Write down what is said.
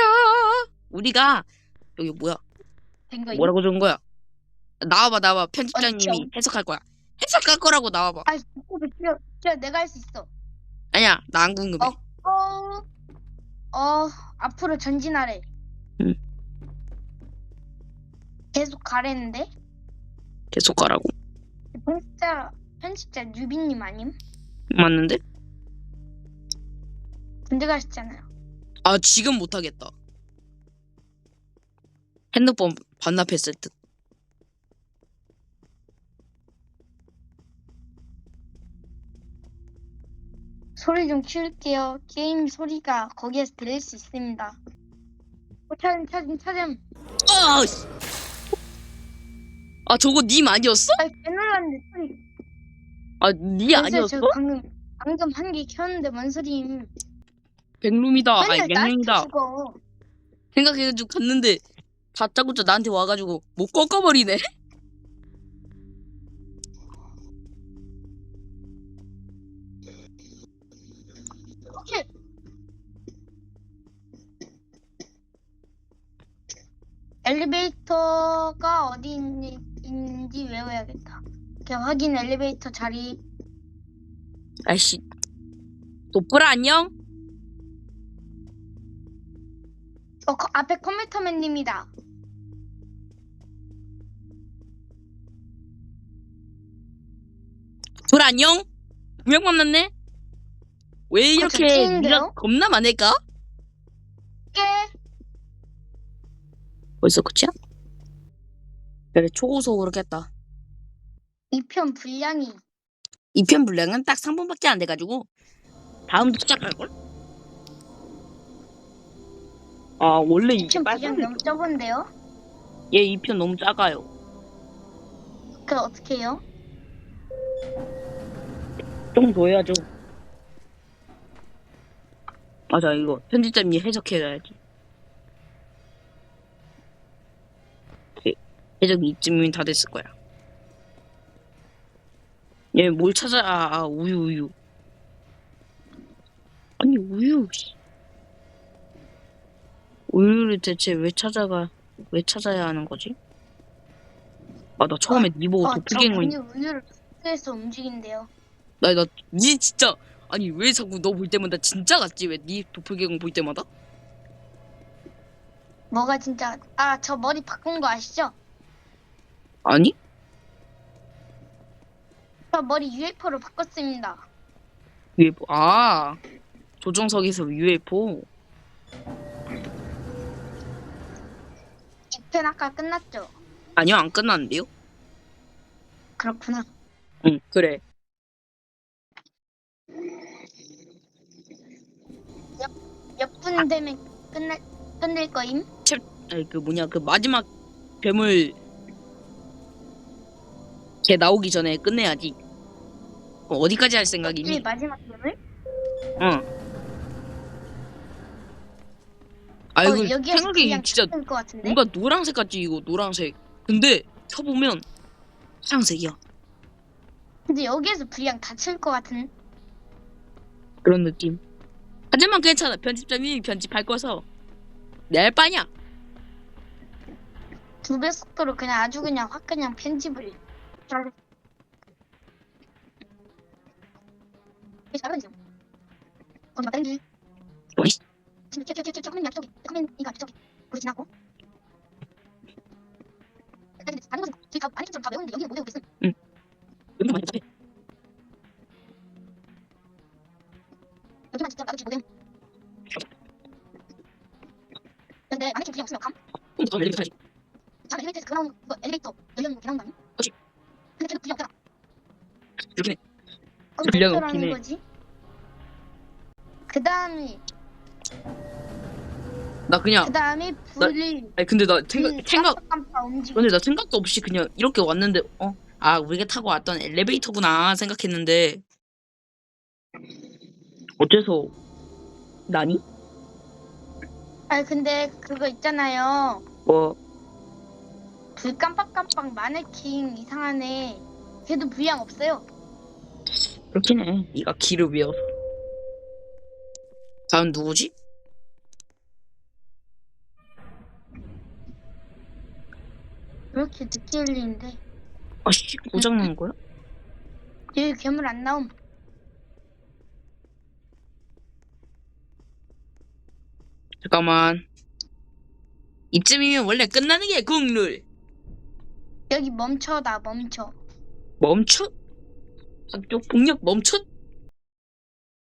가자. 우리가 여기 뭐야? 된 거. 뭐라고 적은 거야? 나와봐 나와봐 편집장님이 어디요? 해석할 거야. 해석할 거라고 나와봐. 아, 진짜, 진짜 내가 할 수 있어. 아니야 나 안 궁금해. 어. 어, 어, 앞으로 전진하래. 응. 계속 가래는데? 계속 가라고. 편집자, 편집자 뉴비님 아님? 맞는데? 군대 가셨잖아요. 아 지금 못하겠다. 핸드폰 반납했을 듯. 소리 좀 키울게요. 게임 소리가 거기에서 들릴 수 있습니다. 어, 찾음, 찾음, 찾음. 아, 씨. 아 저거 님 아니었어? 아, 배놀랐는데 소리. 아니 아니었어? 저 방금, 방금 한 개 켰는데 뭔 소리임. 백룸이다. 아니 맨날 나한테 백룸이다. 죽어. 생각해가지고 갔는데 다짜고짜 나한테 와가지고 못 꺾어버리네. 엘리베이터가 어디 있니, 있는지 외워야겠다. 이렇게 확인 엘리베이터 자리. 아이씨. 도플아 안녕? 어, 거- 앞에 컴퓨터맨님이다. 도플아 안녕? 분명 만났네? 왜 이렇게 찐인데요? 네가 겁나 많을까? 깨. 벌써 끝이야? 그래 초고속 그렇겠다. 2편 분량이. 2편 분량은 딱 3분밖에 안 돼가지고 다음도 시작할걸? 아 원래 이게 2편 분량 빨간색 너무 적은데요? 얘 2편 너무 작아요 그 어떻게 해요? 좀 더 해야죠 맞아 이거 편집자님이 해석해야지 네, 해석이 이쯤이면 다 됐을 거야 얘 뭘 찾아 아, 아 우유 우유 아니 우유 씨. 우유를 대체 왜 찾아가 왜 찾아야 하는 거지? 아 나 처음에 니 보고 어, 저 도플갱어인 분유 우유를 숙소에서 움직인대요. 나, 나, 니 진짜, 아니, 왜 자꾸 너 볼 때마다 진짜 같지? 왜 니 도플갱어 볼 때마다? 뭐가 진짜 아 저 머리 바꾼 거 아시죠? 아니? 저 머리 UFO로 바꿨습니다. UFO, 아, 조정석에서 UFO. 2편 아까 끝났죠? 아니요, 안 끝났는데요? 그렇구나. 응, 그래. 몇 분 되면 끝날 끝낼 거임? 아니, 그 뭐냐, 그 마지막 괴물, 걔 나오기 전에 끝내야지. 어, 어디까지 할이 생각이니? 마지막 편을? 응. 아이고, 어, 여기에서 생각이 그냥 진짜 끝낼 것 같은데? 뭔가 노란색 같지, 이거, 노란색. 근데, 켜보면, 하얀색이야. 근데 여기에서 분량 다칠 것 같은 그런 느낌. 하지만 괜찮아. 편집자님이 편집할 거서 내할 바냐? 두 배 속도로 그냥 아주 그냥 확 그냥 편집을 잘 잘하죠. 거기 막 땡기. 지금 저저저 저기 저기 저기 이거 저기 우리 지나고. 근데 아닌 것은 저희 다 것처럼 다 외우는데 여기는 못 외우고 있음. 여기 많이 답해. 여기만 진짜 나도 외움. 근데 좀 분량 없으면 감. 근데 더 열리게 해야지. 자 엘리베이터에서 그 나오는 거 엘리베이터 열려는 거 나온다니? 그치. 근데 걔도 분량 없잖아. 이렇게 해. 그럼 해. 거지? 그 다음에 나 그냥 그 다음에 불을 아니 근데 나 생각 불 생각 깜빡깜빡 움직여. 근데 나 생각도 없이 그냥 이렇게 왔는데 어? 아 우리가 타고 왔던 엘리베이터구나 생각했는데 어째서 나니? 아니 근데 그거 있잖아요. 뭐 불 깜빡깜빡 마네킹 이상하네. 걔도 분량 없어요. 그렇긴 해. 네가 길을 외워서. 다음 누구지? 왜 이렇게 늦게 열리는데? 아씨 고장난 거야? 여기 괴물 안 나옴. 잠깐만. 이쯤이면 원래 끝나는 게 국룰. 여기 멈춰 나 멈춰. 멈춰? 학교 폭력 멈춰?